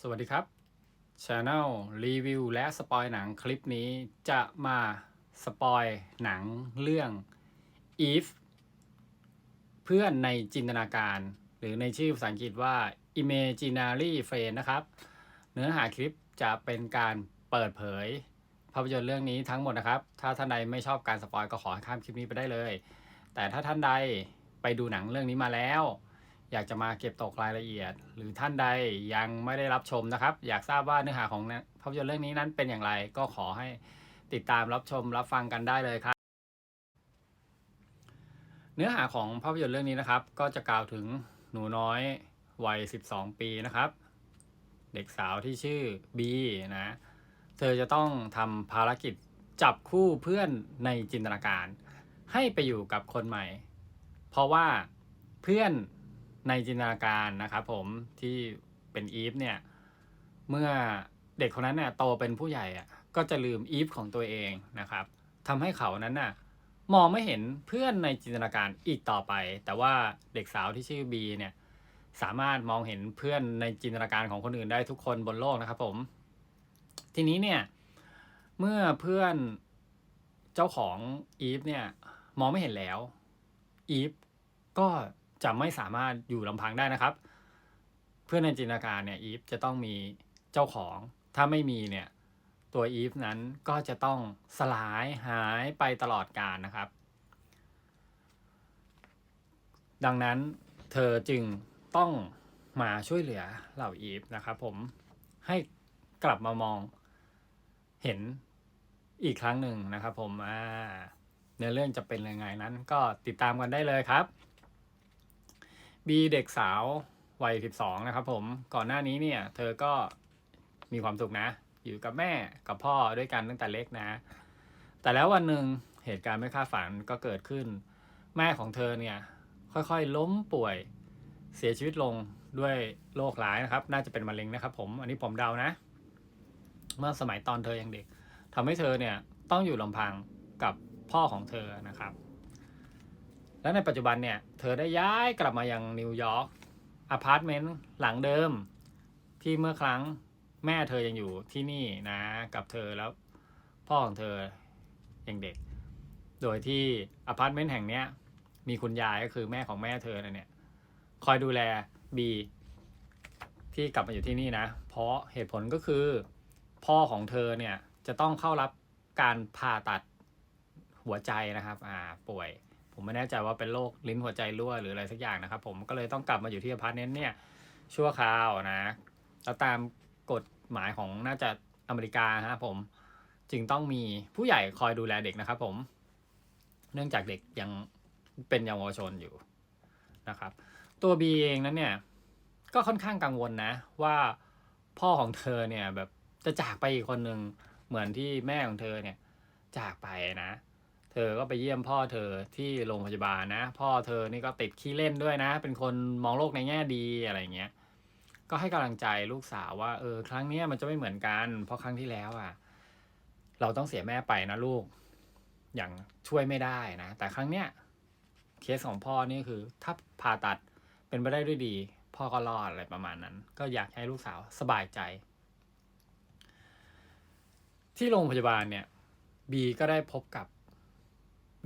สวัสดีครับ Channel รีวิวและสปอยหนังคลิปนี้จะมาสปอยหนังเรื่อง Eve เพื่อนในจินตนาการ หรือในชื่อภาษาอังกฤษว่า Imaginary Friend นะครับ เนื้อหาคลิปจะเป็นการเปิดเผย ภาพยนตร์เรื่องนี้ทั้งหมดนะครับ ถ้าท่านใดไม่ชอบการสปอยก็ขอข้ามคลิปนี้ไปได้เลย แต่ถ้าท่านใดไปดูหนังเรื่องนี้มาแล้ว อยากจะมาเก็บตกรายละเอียด หรือท่านใดยังไม่ได้รับชมนะครับ อยากทราบว่าเนื้อหาของภาพยนตร์เรื่องนี้นั้นเป็นอย่างไรก็ขอให้ติดตามรับชมรับฟังกันได้เลยครับ เนื้อหาของภาพยนตร์เรื่องนี้นะครับ ก็จะกล่าวถึงหนูน้อยวัย 12 ปีนะครับ เด็กสาวที่ชื่อบีนะเธอจะต้องทำภารกิจจับคู่เพื่อนในจินตนาการ ให้ไปอยู่กับคนใหม่ เพราะว่าเพื่อน ในจินตนาการนะครับผมที่เป็นอีฟเนี่ยเมื่อเด็กคนนั้นเนี่ยโตเป็นผู้ใหญ่อะก็จะลืมอีฟของตัวเองนะครับทำให้เขานั้นน่ะมองไม่เห็นเพื่อนในจินตนาการอีกต่อไป แต่ว่าเด็กสาวที่ชื่อบีเนี่ยสามารถมองเห็นเพื่อนในจินตนาการของคนอื่นได้ทุกคนบนโลกนะครับผม ทีนี้เนี่ยเมื่อเพื่อนเจ้าของอีฟเนี่ยมองไม่เห็นแล้วอีฟก็ จะไม่สามารถอยู่ลำพังได้นะครับ เพื่อนในจินตนาการเนี่ยอีฟจะต้องมีเจ้าของ ถ้าไม่มีเนี่ยตัวอีฟนั้นก็จะต้องสลายหายไปตลอดกาลนะครับ ดังนั้นเธอจึงต้องมาช่วยเหลือเหล่าอีฟนะครับผมให้กลับมามองเห็นอีกครั้งหนึ่งนะครับผมเนื้อเรื่องจะเป็นยังไงนั้นก็ติดตามกันได้เลยครับ บีเด็กสาววัย 12 นะครับผมก่อนหน้านี้เนี่ย เธอก็มีความสุขนะ อยู่กับแม่กับพ่อด้วยกันตั้งแต่เล็กนะ แต่แล้ววันหนึ่งเหตุการณ์ไม่คาดฝันก็เกิดขึ้น แม่ของเธอเนี่ย ค่อยๆ ล้มป่วยเสียชีวิตลงด้วยโรคร้ายนะครับ น่าจะเป็นมะเร็งนะครับ ผมอันนี้ผมเดานะ เมื่อสมัยตอนเธอยังเด็กทำให้เธอเนี่ยต้องอยู่ลำพังกับพ่อของเธอนะครับ และในปัจจุบันเนี่ยเธอได้ย้ายกลับมายังนิวยอร์กอพาร์ตเมนต์หลังเดิมที่เมื่อครั้งแม่เธอยังอยู่ที่นี่นะกับเธอแล้วพ่อของเธอยังเด็ก โดยที่อพาร์ตเมนต์แห่งเนี้ยมีคุณยายก็คือแม่ของแม่เธอนเนี่ยคอยดูแลบีที่กลับมาอยู่ที่นี่นะ เพราะเหตุผลก็คือ พ่อของเธอเนี่ยจะต้องเข้ารับการผ่าตัดหัวใจนะครับ อ่าป่วย ผมไม่แน่ใจว่าเป็นโรคลิ้นหัวใจรั่วหรืออะไรสักอย่างนะครับ ผมก็เลยต้องกลับมาอยู่ที่อพาร์ตเมนต์เนี่ยชั่วคราวนะแล้วตามกฎหมายของน่าจะอเมริกาฮะผมจึงต้องมีผู้ใหญ่คอยดูแลเด็กนะครับ ผม เนื่องจากเด็กยังเป็นเยาวชนอยู่นะครับ ตัวบีเองนั้นเนี่ย ก็ค่อนข้างกังวลนะ ว่าพ่อของเธอเนี่ยแบบจะจากไปอีกคนหนึ่งเหมือนที่แม่ของเธอเนี่ย จากไปนะ เธอก็ไปเยี่ยมพ่อเธอที่โรงพยาบาลนะ พ่อเธอนี่ก็ติดขี้เล่นด้วยนะ เป็นคนมองโลกในแง่ดีอะไรเงี้ย ก็ให้กำลังใจลูกสาวว่าเออครั้งนี้มันจะไม่เหมือนกัน เพราะครั้งที่แล้วอะ เราต้องเสียแม่ไปนะลูก อย่างช่วยไม่ได้นะ แต่ครั้งเนี้ยเคสของพ่อนี่คือ ถ้าผ่าตัดเป็นไปได้ด้วยดี พ่อก็รอดอะไรประมาณนั้น ก็อยากให้ลูกสาวสบายใจ ที่โรงพยาบาลเนี่ยบีก็ได้พบกับ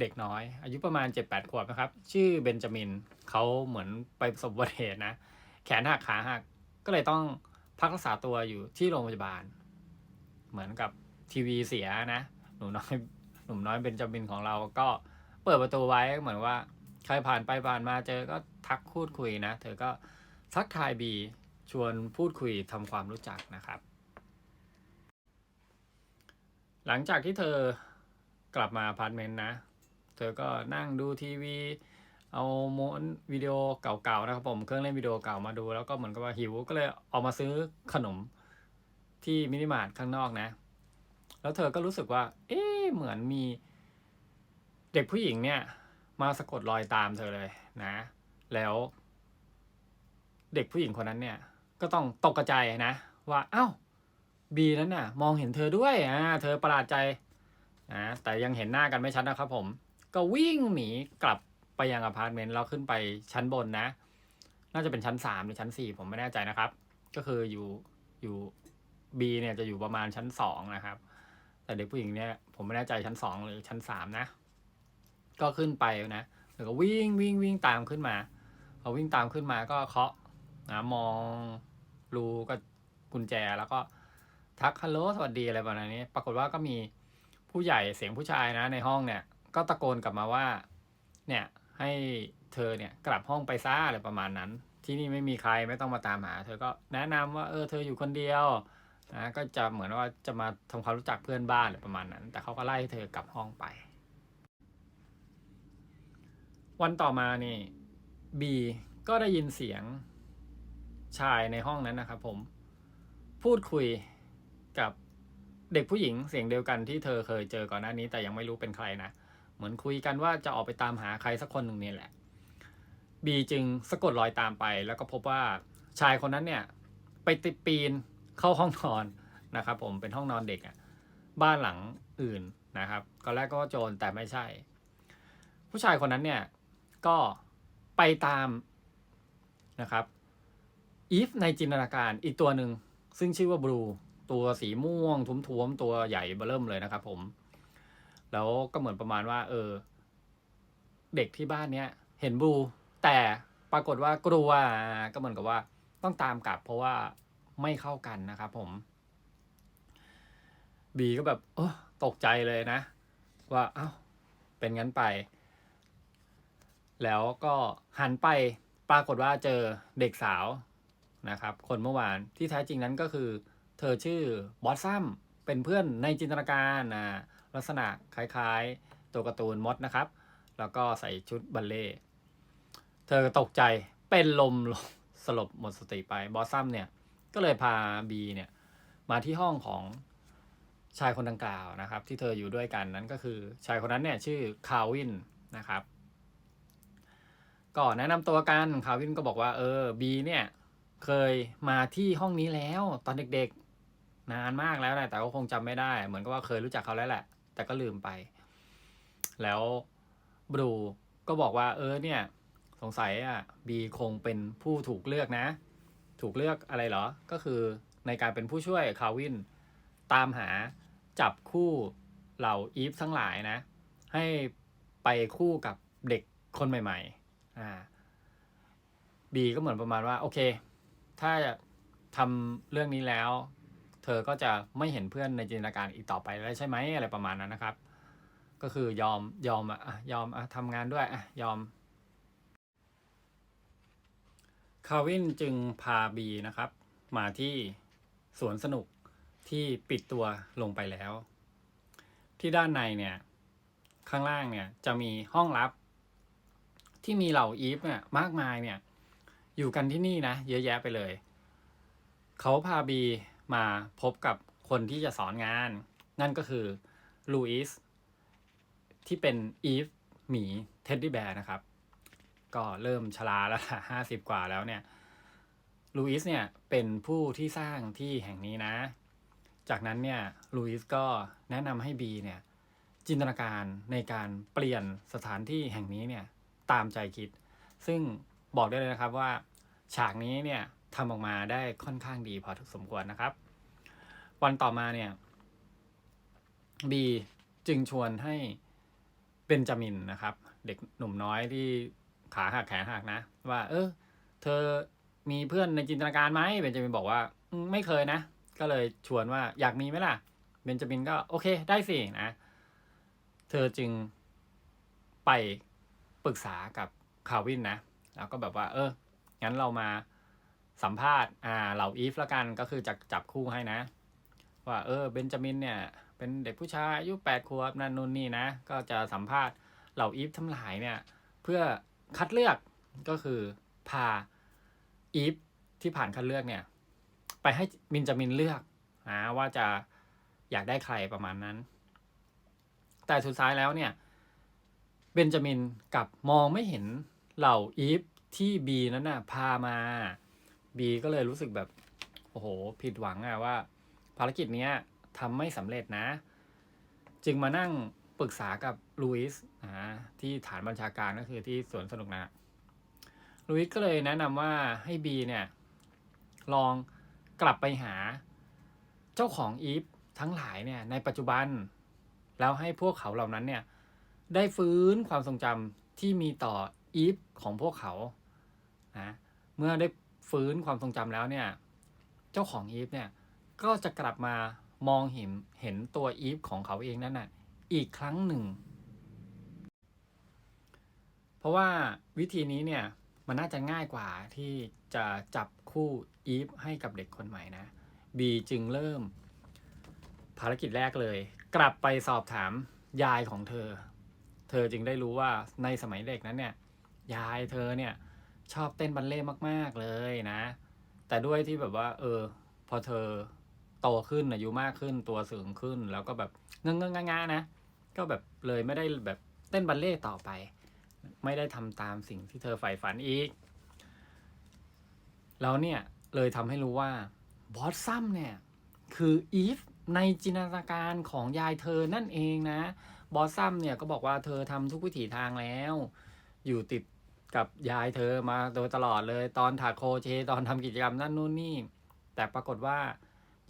เด็กน้อย อายุประมาณ 7-8 ขวบนะครับ ชื่อเบนจามินเขาเหมือนไปประสบอุบัติเหตุนะ แขนหักขาหักก็เลยต้องพักรักษาตัวอยู่ที่โรงพยาบาล เหมือนกับทีวีเสียนะ หนูน้อยหนุ่มน้อยเบนจามินของเราก็เปิดประตูไว้เหมือนว่าใครผ่านไปผ่านมาเจอก็ทักพูดคุยนะ เธอก็ทักทายบีชวนพูดคุยทำความรู้จักนะครับ หลังจากที่เธอกลับมาอพาร์ตเมนต์นะ เธอก็นั่งดูทีวี เอาโมนวิดีโอเก่าๆนะครับผมเครื่องเล่นวิดีโอเก่ามาดู แล้วก็เหมือนกับว่าหิวก็เลยออกมาซื้อขนมที่มินิมาร์ทข้างนอกนะ แล้วเธอก็รู้สึกว่า เอ๊ะเหมือนมีเด็กผู้หญิงเนี่ย มาสะกดรอยตามเธอเลยนะ แล้ว เด็กผู้หญิงคนนั้นเนี่ย ก็ต้องตกกระจนะ ว่าเอ้าบีนั้นน่ะ มองเห็นเธอด้วยอ่าเธอประหลาดใจนะแต่ยังเห็นหน้ากันไม่ชัดนะครับผม ก็วิ่งหนีกลับไปยังอพาร์ตเมนต์แล้วขึ้นไปชั้นบนนะ น่าจะเป็นชั้นสามหรือชั้นสี่ผมไม่แน่ใจนะครับ ก็คืออยู่อยู่บีเนี่ยจะอยู่ประมาณชั้นสองนะครับ แต่เด็กผู้หญิงเนี่ยผมไม่แน่ใจชั้นสองหรือชั้นสามนะ ก็ขึ้นไปนะแล้วก็วิ่งวิ่งวิ่งตามขึ้นมาพอวิ่งตามขึ้นมาก็เคาะนะมองรูก็กุญแจแล้วก็ทักฮัลโหลสวัสดีอะไรประมาณนี้ ปรากฏว่าก็มีผู้ใหญ่เสียงผู้ชายนะในห้องเนี่ย ก็ตะโกนกลับมาว่า เนี่ยให้เธอเนี่ยกลับห้องไปซ่าอะไรประมาณนั้น ที่นี่ไม่มีใครไม่ต้องมาตามหา เธอก็แนะนำว่าเออเธออยู่คนเดียวนะก็จะเหมือนว่าจะมาทำความรู้จักเพื่อนบ้านอะไรประมาณนั้น แต่เขาก็ไล่ให้เธอกลับห้องไป วันต่อมานี่บีก็ได้ยินเสียงชายในห้องนั้นนะครับผม พูดคุยกับเด็กผู้หญิงเสียงเดียวกันที่เธอเคยเจอก่อนหน้านี้ แต่ยังไม่รู้เป็นใครนะ เหมือนคุยกันว่าจะออกไปตามหาใครสักคนหนึ่งนี่แหละ บีจึงสะกดรอยตามไป แล้วก็พบว่าชายคนนั้นเนี่ย ไปติดปีนเข้าห้องนอนนะครับ ผมเป็นห้องนอนเด็กอะบ้านหลังอื่นนะครับก็แรกก็โจรแต่ไม่ใช่ ผู้ชายคนนั้นเนี่ยก็ไปตามนะครับอีฟในจินตนาการอีกตัวหนึ่งซึ่งชื่อว่าบลูตัวสีม่วงทุ้มๆตัวใหญ่เบ้อเริ่มเลยนะครับผม แล้วก็เหมือนประมาณว่า เออ เด็กที่บ้านเนี้ย เห็นบูแต่ปรากฏว่ากลัวก็เหมือนกับว่า ต้องตามกลับ เพราะว่าไม่เข้ากันนะครับผม บีก็แบบเออตกใจเลยนะ ว่าเอ้า เป็นงั้นไป แล้วก็หันไปปรากฏว่าเจอเด็กสาวนะครับ คนเมื่อวานที่แท้จริงนั้นก็คือ เธอชื่อบอสซัมเป็นเพื่อนในจินตนาการนะ ลักษณะคล้ายๆ ตัวการ์ตูนมดนะครับ แล้วก็ใส่ชุดบัลเล่เธอตกใจเป็นลมสลบหมดสติไปบอสซัมเนี่ยก็เลยพาบีเนี่ยมาที่ห้องของชายคนดังกล่าวนะครับ ที่เธออยู่ด้วยกันนั้นก็คือชายคนนั้นเนี่ยชื่อคาวินนะครับก็แนะนำตัวกันคาวินก็บอกว่าเออบีเนี่ยเคยมาที่ห้องนี้แล้วตอนเด็กๆ นานมากแล้วนะแต่ก็คงจำไม่ได้ เหมือนกับว่าเคยรู้จักเขาแล้วแหละ แต่ก็ลืมไป แล้วบรูก็บอกว่า เออเนี่ย สงสัยอะบีคงเป็นผู้ถูกเลือกนะ ถูกเลือกอะไรเหรอ ก็คือในการเป็นผู้ช่วยคาวิน ตามหาจับคู่เหล่าอีฟทั้งหลายนะ ให้ไปคู่กับเด็กคนใหม่ ๆ อ่าบีก็เหมือนประมาณว่า โอเค ถ้าทำเรื่องนี้แล้ว ธอก็จะไม่เห็นเพื่อนในจินตนาการอีกต่อไปแล้วใช่ไหมอะไรประมาณนั้นนะครับ ก็คือยอมยอมอะอะยอมอะทำงานด้วยอะยอมคาวินจึงพาบีนะครับ มาที่สวนสนุกที่ปิดตัวลงไปแล้ว ที่ด้านในเนี่ย ข้างล่างเนี่ยจะมีห้องลับ ที่มีเหล่าอีฟเนี่ยมากมายเนี่ย อยู่กันที่นี่นะ เยอะแยะไปเลย เขาพาบี มาพบกับคนที่จะสอนงาน นั่นก็คือลูอิสที่เป็นอีฟหมีเท็ดดี้แบร์นะครับ ก็เริ่มชราแล้วห้าสิบกว่าแล้วเนี่ยลูอิสเนี่ยเป็นผู้ที่สร้างที่แห่งนี้นะ จากนั้นเนี่ยลูอิสก็แนะนำให้บีเนี่ยจินตนาการในการเปลี่ยนสถานที่แห่งนี้เนี่ยตามใจคิด ซึ่งบอกได้เลยนะครับว่า ฉากนี้เนี่ย ทำออกมาได้ค่อนข้างดีพอสมควรนะครับ วันต่อมาเนี่ยบีจึงชวนให้เบนจามินนะครับ เด็กหนุ่มน้อยที่ขาหักแขนหักนะ ว่า เออ เธอมีเพื่อนในจินตนาการไหมเบนจามินบอกว่าไม่เคยนะ ก็เลยชวนว่าอยากมีไหมล่ะเบนจามินก็โอเคได้สินะเธอจึงไปปรึกษากับคาวินนะ แล้วก็แบบว่า เอองั้นเรามา สัมภาษณ์อ่าเหล่าอีฟละกันก็คือจะจับคู่ให้นะ ว่าเออเบนจามินเนี่ย เป็นเด็กผู้ชายอายุแปดขวบนั่นนู่นนี่นะ ก็จะสัมภาษณ์เหล่าอีฟทั้งหลายเนี่ย เพื่อคัดเลือกก็คือพาอีฟที่ผ่านคัดเลือกเนี่ย ไปให้มินจามินเลือกนะว่าจะอยากได้ใครประมาณนั้น แต่สุดท้ายแล้วเนี่ยเบนจามินกับมองไม่เห็นเหล่าอีฟที่บีนั้นน่ะพามา บีก็เลยรู้สึกแบบ โอ้โห ผิดหวังอะว่า ภารกิจเนี้ยทำไม่สำเร็จนะ จึงมานั่งปรึกษากับลุยส์นะที่ฐานบัญชาการก็คือที่สวนสนุกนะลุยส์ก็เลยแนะนำว่าให้บีเนี่ย ลองกลับไปหาเจ้าของอีฟทั้งหลายเนี่ยในปัจจุบัน แล้วให้พวกเขาเหล่านั้นเนี่ย ได้ฟื้นความทรงจำที่มีต่ออีฟของพวกเขานะเมื่อได้ ฟื้นความทรงจำแล้วเนี่ย เจ้าของอีฟเนี่ย ก็จะกลับมามองเห็นเห็นตัวอีฟของเขาเองนั่นน่ะ อีกครั้งหนึ่ง เพราะว่าวิธีนี้เนี่ย มันน่าจะง่ายกว่าที่จะจับคู่อีฟให้กับเด็กคนใหม่นะบีจึงเริ่ม ภารกิจแรกเลย กลับไปสอบถามยายของเธอ เธอจึงได้รู้ว่าในสมัยเด็กนั้นเนี่ย ยายเธอเนี่ย ชอบเต้นบัลเล่มาก ๆ เลยนะ แต่ด้วยที่แบบว่า เออ พอเธอโตขึ้นอายุมากขึ้นตัวสูงขึ้น แล้วก็แบบเงงงงานะ ก็แบบเลยไม่ได้แบบเต้นบัลเล่ต์ต่อไป ไม่ได้ทำตามสิ่งที่เธอใฝ่ฝันอีก แล้วเนี่ยเลยทำให้รู้ว่าบอสซัมเนี่ย คืออีฟในจินตนาการของยายเธอนั่นเองนะ บอสซัมเนี่ยก็บอกว่าเธอทำทุกวิถีทางแล้ว อยู่ติด กับยายเธอมาโดยตลอดเลย ตอนถักโคเชตอนทำกิจกรรมนั่นนู่นนี่ แต่ปรากฏว่า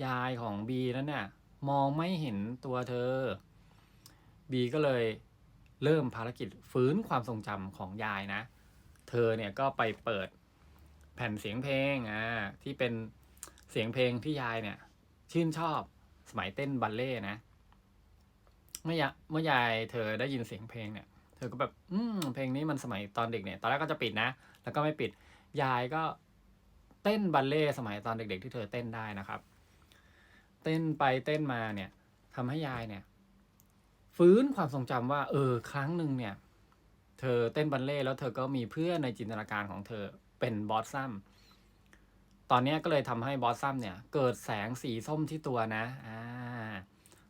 ยายของบีนั้นเนี่ยมองไม่เห็นตัวเธอ บีก็เลยเริ่มภารกิจฟื้นความทรงจำของยายนะ เธอเนี่ยก็ไปเปิดแผ่นเสียงเพลงอ่าที่เป็นเสียงเพลงที่ยายเนี่ย ชื่นชอบสมัยเต้นบัลเล่ต์นะ เมื่อยเมื่อยายเธอได้ยินเสียงเพลงเนี่ย เธอก็แบบอืมเพลงนี้มันสมัยตอนเด็กเนี่ย ตอนแรกก็จะปิดนะ แล้วก็ไม่ปิด ยายก็เต้นบัลเล่สมัยตอนเด็ก ๆ ที่เธอเต้นได้นะครับ เต้นไปเต้นมาเนี่ยทำให้ยายเนี่ย ฟื้นความทรงจำว่า เออ ครั้งหนึ่งเนี่ย เธอเต้นบัลเล่แล้วเธอก็มีเพื่อนในจินตนาการของเธอเป็นบอสซัมตอนนี้ก็เลยทำให้บอสซัมเนี่ย เกิดแสงสีส้มที่ตัวนะอ่า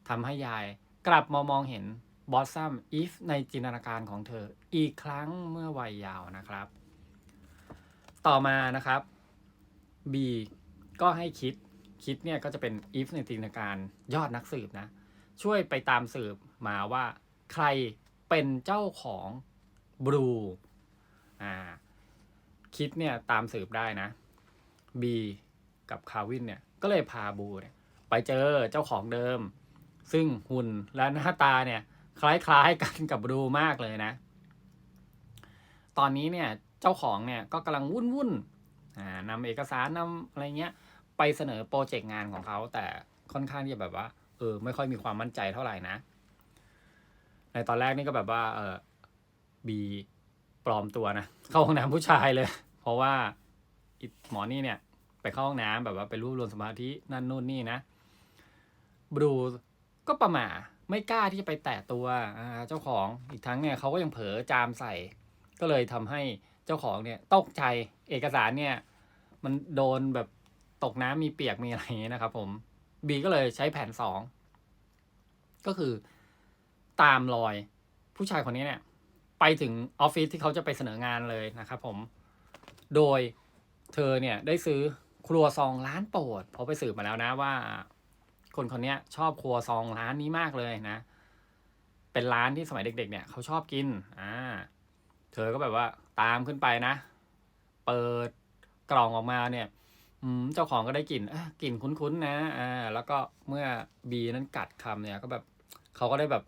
ทำให้ยายกลับมามองเห็น บอสซัมอีฟในจินตนาการของเธอ อีกครั้งเมื่อวัยยาวนะครับ ต่อมานะครับ B ก็ให้คิดคิดเนี่ยก็จะเป็นอีฟในจินตนาการยอดนักสืบนะ ช่วยไปตามสืบมาว่าใครเป็นเจ้าของบลูอ่าคิดเนี่ยตามสืบได้นะบีกับคาวินเนี่ยก็เลยพาบูเนี่ยไปเจอเจ้าของเดิม ซึ่งหุ่นและหน้าตาเนี่ย คล้ายๆกันกับบลูมากเลยนะ ตอนนี้เนี่ยเจ้าของเนี่ยก็กำลังวุ่นวุ่นๆนำเอกสารนำอะไรเงี้ยไปเสนอโปรเจกต์งานของเขา แต่ค่อนข้างที่จะแบบว่าเออไม่ค่อยมีความมั่นใจเท่าไหร่นะ ในตอนแรกนี่ก็แบบว่า เออบีปลอมตัวนะเข้าห้องน้ำผู้ชายเลย เพราะว่าหมอนี่เนี่ย ไปเข้าห้องน้ำแบบว่าไปรวบรวมสมาธินั่นนู่นนี่นะบรูก็ประหม่า ไม่กล้าที่จะไปแตะตัวเจ้าของอีกทั้งเนี่ยเขาก็ยังเผลอจามใส่ ก็เลยทำให้เจ้าของเนี่ยตกใจเอกสารเนี่ย มันโดนแบบตกน้ำมีเปียกมีอะไรอย่างเงี้ยนะครับ ผมบีก็เลยใช้แผนสองก็คือตามรอยผู้ชายคนนี้เนี่ย ไปถึงออฟฟิศที่เขาจะไปเสนองานเลยนะครับผม โดยเธอเนี่ยได้ซื้อครัวซองร้านโปรดเพราะไปสืบมาแล้วนะว่า คนคนเนี้ยชอบครัวซองร้านนี้มากเลยนะ เป็นร้านที่สมัยเด็ก ๆ เนี่ยเขาชอบกิน อ่า เธอก็แบบว่าตามขึ้นไปนะ เปิดกล่องออกมาเนี่ย อืม เจ้าของก็ได้กลิ่นกลิ่นคุ้นๆนะ อ่า แล้วก็เมื่อบีนั้นกัดคำเนี่ย ก็แบบเขาก็ได้แบบ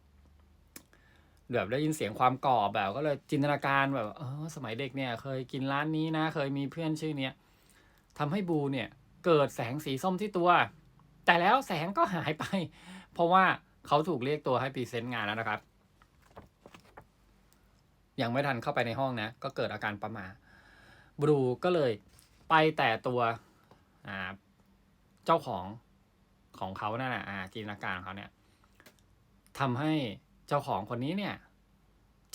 แบบได้ยินเสียงความกรอบแบบ ก็เลยจินตนาการแบบ เออ สมัยเด็กเนี่ย เคยกินร้านนี้นะ เคยมีเพื่อนชื่อเนี้ยทำให้บูเนี่ย เกิดแสงสีส้มที่ตัว แต่แล้วแสงก็หายไป เพราะว่าเขาถูกเรียกตัวให้พรีเซนต์งานแล้วนะครับ ยังไม่ทันเข้าไปในห้องนะ ก็เกิดอาการประมาบรูก็เลยไปแต่ตัวเจ้าของของเขานั่นน่ะจินตนาการของเขาเนี่ยทำให้เจ้าของคนนี้เนี่ย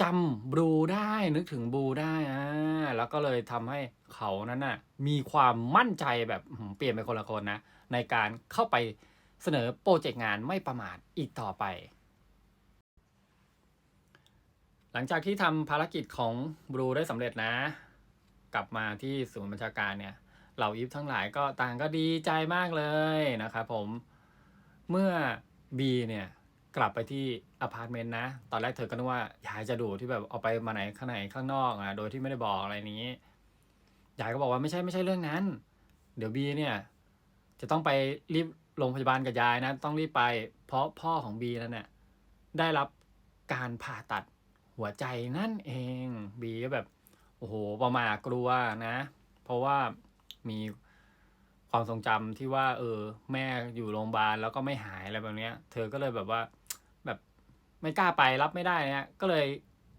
จำบรูได้นึกถึงบรูได้อ่าแล้วก็เลยทำให้เขานั้นน่ะ มีความมั่นใจแบบเปลี่ยนเป็นคนละคนนะ ในการเข้าไปเสนอโปรเจกต์งานไม่ประมาทอีกต่อไป หลังจากที่ทำภารกิจของบรูได้สำเร็จนะ กลับมาที่ศูนย์บัญชาการเนี่ยเหล่าอีฟทั้งหลายก็ต่างก็ดีใจมากเลยนะครับผมเมื่อบีเนี่ยกลับไปที่อพาร์ตเมนต์นะ ตอนแรกเธอก็นึกว่ายายจะดูที่แบบเอาไปมาไหนข้างในข้างนอกอะ โดยที่ไม่ได้บอกอะไรนี้ ยายก็บอกว่าไม่ใช่ไม่ใช่เรื่องนั้น เดี๋ยวบีเนี่ย จะต้องไปรีบโรงพยาบาลกับยายนะ ต้องรีบไป เพราะพ่อของบีนั้นเนี่ยได้รับการผ่าตัดหัวใจนั่นเองบีก็แบบ โอ้โหประมาทกลัวนะ เพราะว่ามีความทรงจำที่ว่า เออ แม่อยู่โรงพยาบาลแล้วก็ไม่หายอะไรแบบเนี้ย เธอก็เลยแบบว่า แบบไม่กล้าไปรับไม่ได้เนี่ยก็เลย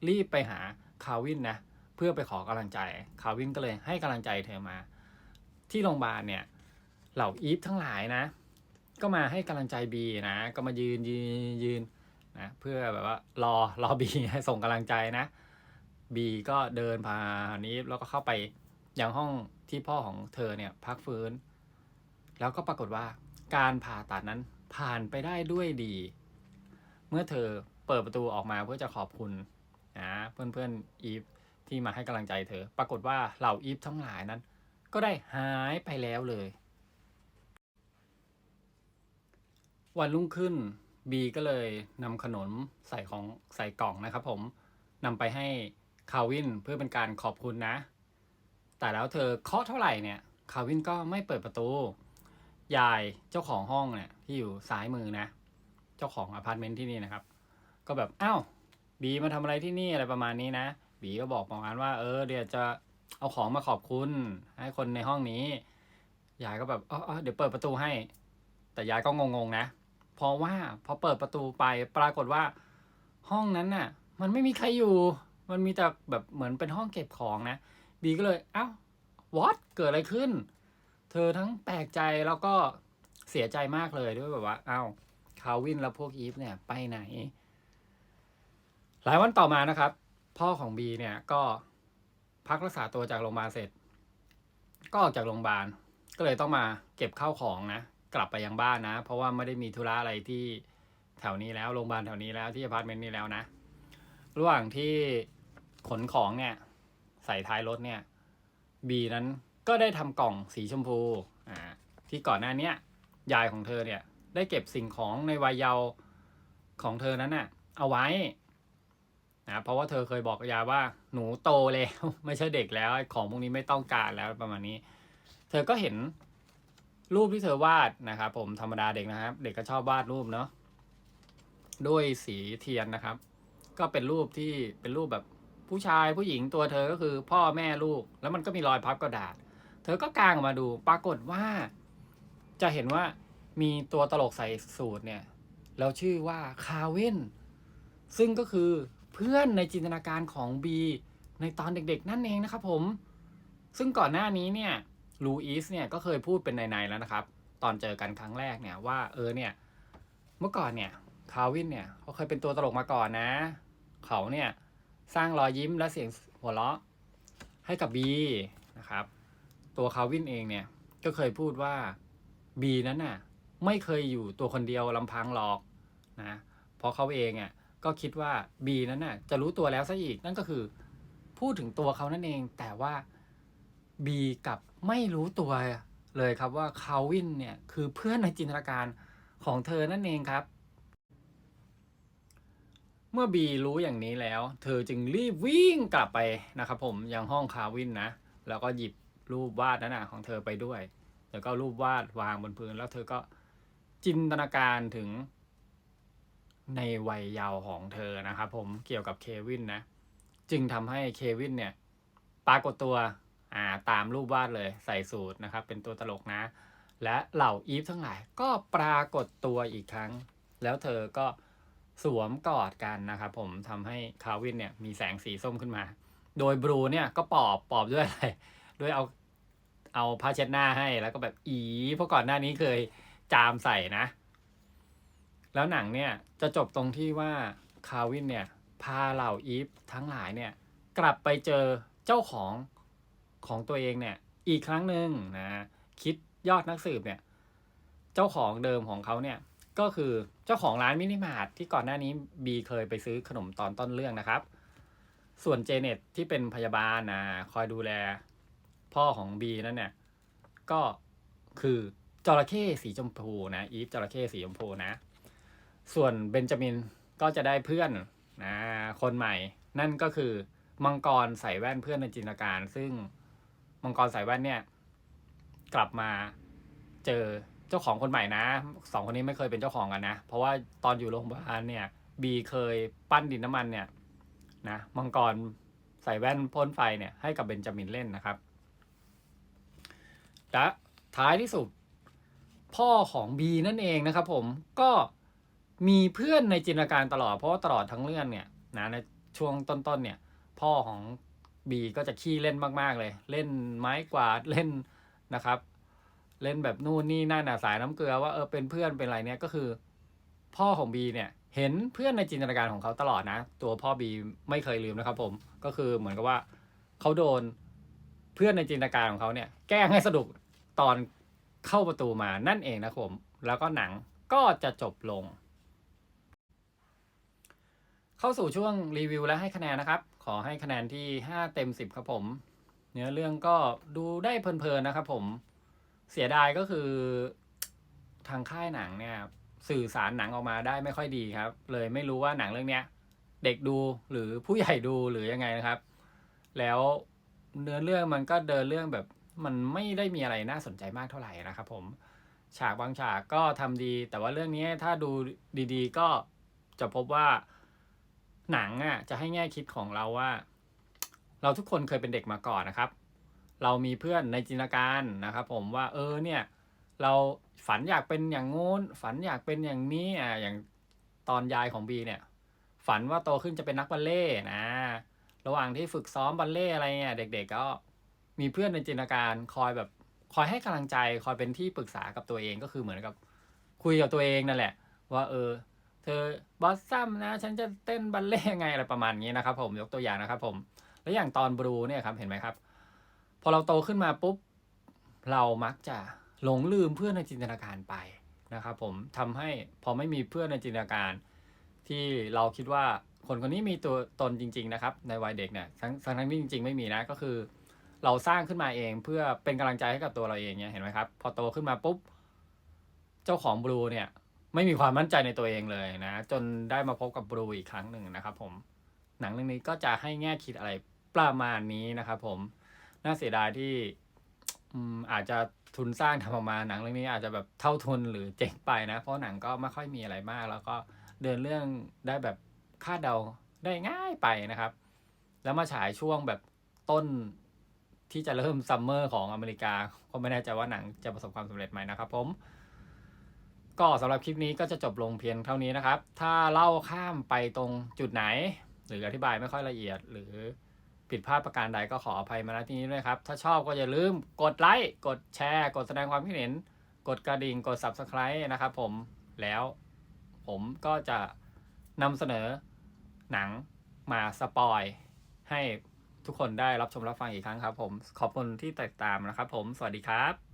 รีบไปหาคาวินนะเพื่อไปขอกำลังใจ คาวินก็เลยให้กำลังใจเธอมา ที่โรงพยาบาลเนี่ย เหล่าอีฟทั้งหลายนะ ก็มาให้กำลังใจบีนะ ก็มายืนยืนยืนนะเพื่อแบบว่ารอรอบีให้ส่งกำลังใจนะบีก็เดินผ่านนี้แล้วก็เข้าไปยังห้องที่พ่อของเธอเนี่ยพักฟื้น แล้วก็ปรากฏว่าการผ่าตัดนั้นผ่านไปได้ด้วยดี เมื่อเธอเปิดประตูออกมาเพื่อจะขอบคุณนะเพื่อนเพื่อนอีฟที่มาให้กำลังใจเธอ ปรากฏว่าเหล่าอีฟทั้งหลายนั้น ก็ได้หายไปแล้วเลย วันรุ่งขึ้นบีก็เลยนำขนมใส่ของใส่กล่องนะครับผมนำไปให้คาวินเพื่อเป็นการขอบคุณนะ แต่แล้วเธอเคาะเท่าไหร่เนี่ยคาวินก็ไม่เปิดประตู ยายเจ้าของห้องเนี่ยที่อยู่ซ้ายมือนะ เจ้าของอพาร์ตเมนต์ที่นี่นะครับ ก็แบบอ้าวบีมาทำอะไรที่นี่อะไรประมาณนี้นะ บีก็บอกประมาณว่า เออเดี๋ยวจะเอาของมาขอบคุณ ให้คนในห้องนี้ ยายก็แบบอ๋อเดี๋ยวเปิดประตูให้ แต่ยายก็งงๆนะ เพราะว่าพอเปิดประตูไปปรากฏว่า ห้องนั้นน่ะ มันไม่มีใครอยู่ มันมีแต่แบบเหมือนเป็นห้องเก็บของนะ บีก็เลยเอ้าวอตเกิดอะไรขึ้น เธอทั้งแปลกใจแล้วก็เสียใจมากเลยด้วยแบบว่าเอ้าคาวินและพวกอีฟเนี่ยไปไหน หลายวันต่อมานะครับ พ่อของบีเนี่ยก็พักรักษาตัวจากโรงพยาบาลเสร็จ ก็ออกจากโรงพยาบาลก็เลยต้องมาเก็บข้าวของนะ กลับไปยังบ้านนะ เพราะว่าไม่ได้มีธุระอะไรที่แถวนี้แล้วโรงพยาบาลแถวนี้แล้วที่อพาร์ตเมนต์นี้แล้วนะ ระหว่างที่ขนของเนี่ย ใส่ท้ายรถเนี่ยบีนั้นก็ได้ทำกล่องสีชมพูอ่าที่ก่อนหน้าเนี้ยยายของเธอเนี่ย ได้เก็บสิ่งของในวัยเยาว์ของเธอนั้นน่ะ เอาไว้นะเพราะว่าเธอเคยบอกยายว่าหนูโตแล้ว ไม่ใช่เด็กแล้วของพวกนี้ไม่ต้องการแล้วประมาณนี้ เธอก็เห็น รูปที่เธอวาดนะครับ ผมธรรมดาเด็กนะครับ เด็กก็ชอบวาดรูปเนาะด้วยสีเทียนนะครับ ก็เป็นรูปที่เป็นรูปแบบผู้ชายผู้หญิงตัวเธอก็คือพ่อแม่ลูก แล้วมันก็มีรอยพับกระดาษ เธอก็กางออกมาดูปรากฏว่า จะเห็นว่ามีตัวตลกใส่สูตรเนี่ยแล้วชื่อว่าคาเวนซึ่งก็คือเพื่อนในจินตนาการของบีในตอนเด็กๆ นั่นเองนะครับผม ซึ่งก่อนหน้านี้เนี่ย ลูอิสเนี่ยก็เคยพูดเป็นในๆแล้วนะครับ ตอนเจอกันครั้งแรกเนี่ยว่าเออเนี่ยเมื่อก่อนเนี่ยคาวินเนี่ยเขาเคยเป็นตัวตลกมาก่อนนะ เขาเนี่ยสร้างรอยยิ้มและเสียงหัวเราะให้กับบีนะครับ ตัวคาวินเองเนี่ยก็เคยพูดว่าบีนั้นน่ะไม่เคยอยู่ตัวคนเดียวลำพังหรอกนะเพราะเขาเองอะก็คิดว่าบีนั้นน่ะจะรู้ตัวแล้วซะอีกนั่นก็คือ พูดถึงตัวเขานั่นเองแต่ว่าบีกับ ไม่รู้ตัวเลยครับว่าคาวินเนี่ยคือเพื่อนในจินตนาการของเธอนั่นเองครับ เมื่อบีรู้อย่างนี้แล้ว เธอจึงรีบวิ่งกลับไปนะครับผมยังห้องคาวินนะ แล้วก็หยิบรูปวาดนั้นนะของเธอไปด้วย แล้วก็รูปวาดวางบนพื้นแล้วเธอก็จินตนาการถึงในวัยเยาว์ของเธอนะครับผมเกี่ยวกับเควินนะ จึงทำให้เควินเนี่ยปรากฏตัว อ่าตามรูปวาดเลยใส่สูตรนะครับ เป็นตัวตลกนะ และเหล่าอีฟทั้งหลายก็ปรากฏตัวอีกครั้ง แล้วเธอก็สวมกอดกันนะครับผมทำให้คาวินเนี่ยมีแสงสีส้มขึ้นมา โดยบรูเนี่ยก็ปอบปอบด้วยอะไรด้วยเอาเอาผ้าเช็ดหน้าให้แล้วก็แบบอีเพราะก่อนหน้านี้เคยจามใส่นะ แล้วหนังเนี่ยจะจบตรงที่ว่าคาวินเนี่ยพาเหล่าอีฟทั้งหลายเนี่ยกลับไปเจอเจ้าของ ของตัวเองเนี่ยอีกครั้งหนึ่งนะคิดยอดนักสืบเนี่ยเจ้าของเดิมของเขาเนี่ยก็คือเจ้าของร้านมินิมาร์ทที่ก่อนหน้านี้บีเคยไปซื้อขนมตอนต้นเรื่องนะครับ ส่วนเจเน็ตที่เป็นพยาบาลนะคอยดูแลพ่อของบีนั่นเนี่ยก็คือจระเข้สีชมพูนะอีฟจระเข้สีชมพูนะ ส่วนเบนจามินก็จะได้เพื่อนนะคนใหม่ นั่นก็คือมังกรใส่แว่นเพื่อนในจินตนาการ ซึ่ง มังกรใส่แว่นเนี่ย กลับมาเจอเจ้าของคนใหม่นะสองคนนี้ไม่เคยเป็นเจ้าของกันนะ เพราะว่าตอนอยู่โรงพยาบาลเนี่ย บีเคยปั้นดินน้ำมันเนี่ยนะมังกรใส่แว่นพ่นไฟเนี่ยให้กับเบนจามินเล่นนะครับและท้ายที่สุด พ่อของบีนั่นเองนะครับผมก็มีเพื่อนในจินตนาการตลอดเพราะว่าตลอดทั้งเรื่องเนี่ยนะในช่วงต้นๆเนี่ย พ่อของ บีก็จะขี้เล่นมาก ๆ เลย เล่นไม้กวาดเล่นนะครับ เล่นแบบนู่นนี่นั่นสายน้ำเกลือว่าเออเป็นเพื่อนเป็นอะไรเนี่ยก็คือ พ่อของบีเนี่ยเห็นเพื่อนในจินตนาการของเขาตลอดนะ ตัวพ่อบีไม่เคยลืมนะครับ ผมก็คือเหมือนกับว่าเขาโดนเพื่อนในจินตนาการของเขาเนี่ย แกล้งให้สะดุกตอนเข้าประตูมานั่นเองนะครับผมแล้วก็หนังก็จะจบลง เข้าสู่ช่วงรีวิวและให้คะแนนนะครับ ขอให้คะแนนที่ 5 เต็ม 10 ครับผม เนื้อเรื่องก็ดูได้เพลินๆนะครับผม เสียดายก็คือทางค่ายหนังเนี่ย สื่อสารหนังออกมาได้ไม่ค่อยดีครับ เลยไม่รู้ว่าหนังเรื่องเนี้ย เด็กดูหรือผู้ใหญ่ดูหรือยังไงนะครับ แล้วเนื้อเรื่องมันก็เดินเรื่องแบบมันไม่ได้มีอะไรน่าสนใจมากเท่าไหร่นะครับผมฉากบางฉากก็ทำดี แต่ว่าเรื่องนี้ถ้าดูดีๆ ก็จะพบว่า หนังอะจะให้แง่คิดของเราว่า เราทุกคนเคยเป็นเด็กมาก่อนนะครับ เรามีเพื่อนในจินตนาการนะครับ ผมว่าเออเนี่ย เราฝันอยากเป็นอย่างงู้น ฝันอยากเป็นอย่างนี้อะอย่างตอนยายของบีเนี่ย ฝันว่าโตขึ้นจะเป็นนักบัลเล่นะ ระหว่างที่ฝึกซ้อมบัลเล่อะไรเนี่ยเด็ก ๆ ก็มีเพื่อนในจินตนาการคอยแบบคอยให้กำลังใจคอยเป็นที่ปรึกษากับตัวเองก็คือเหมือนกับ คุยกับตัวเองนั่นแหละ ว่าเออ เธอบอสซัมนะ ฉันจะเต้นบัลเล่ยังไงอะไรประมาณนี้นะครับ ผมยกตัวอย่างนะครับ ผม แล้วอย่างตอนบลูเนี่ยครับเห็นไหมครับ พอเราโตขึ้นมาปุ๊บเรามักจะหลงลืมเพื่อนในจินตนาการไปนะครับ ผมทำให้พอไม่มีเพื่อนในจินตนาการ ที่เราคิดว่าคนคนนี้มีตัวตนจริง ๆ นะครับ ในวัยเด็กเนี่ยทั้งทั้งที่จริง ๆ ไม่มีนะก็คือ เราสร้างขึ้นมาเองเพื่อเป็นกำลังใจให้กับตัวเราเองเนี่ยเห็นไหมครับ พอโตขึ้นมาปุ๊บ เจ้าของบลูเนี่ย ไม่มีความมั่นใจในตัวเองเลยนะ จนได้มาพบกับบลูอีกครั้งหนึ่งนะครับผมหนังเรื่องนี้ก็จะให้แง่คิดอะไรประมาณนี้นะครับผมน่าเสียดายที่อืมอาจจะทุนสร้างทำออกมาหนังเรื่องนี้อาจจะแบบเท่าทุนหรือเจ๊งไปนะ เพราะหนังก็ไม่ค่อยมีอะไรมาก แล้วก็เดินเรื่องได้แบบคาดเดาได้ง่ายไปนะครับ แล้วมาฉายช่วงแบบต้นที่จะเริ่มซัมเมอร์ของอเมริกาก็ไม่แน่ใจว่าหนังจะประสบความสำเร็จไหมนะครับผม ก็สำหรับคลิปนี้ก็จะจบลงเพียงเท่านี้นะครับ ถ้าเล่าข้ามไปตรงจุดไหน หรืออธิบายไม่ค่อยละเอียด หรือผิดพลาดประการใดก็ขออภัยมาณที่นี้ด้วยครับ ถ้าชอบก็อย่าลืมกดไลค์กดแชร์ กดแสดงความคิดเห็น กดกระดิ่งกด Subscribe นะครับผมแล้วผมก็จะนำเสนอหนังมาสปอยให้ทุกคนได้รับชมรับฟังอีกครั้งครับผม ขอบคุณที่ติดตามนะครับผม สวัสดีครับ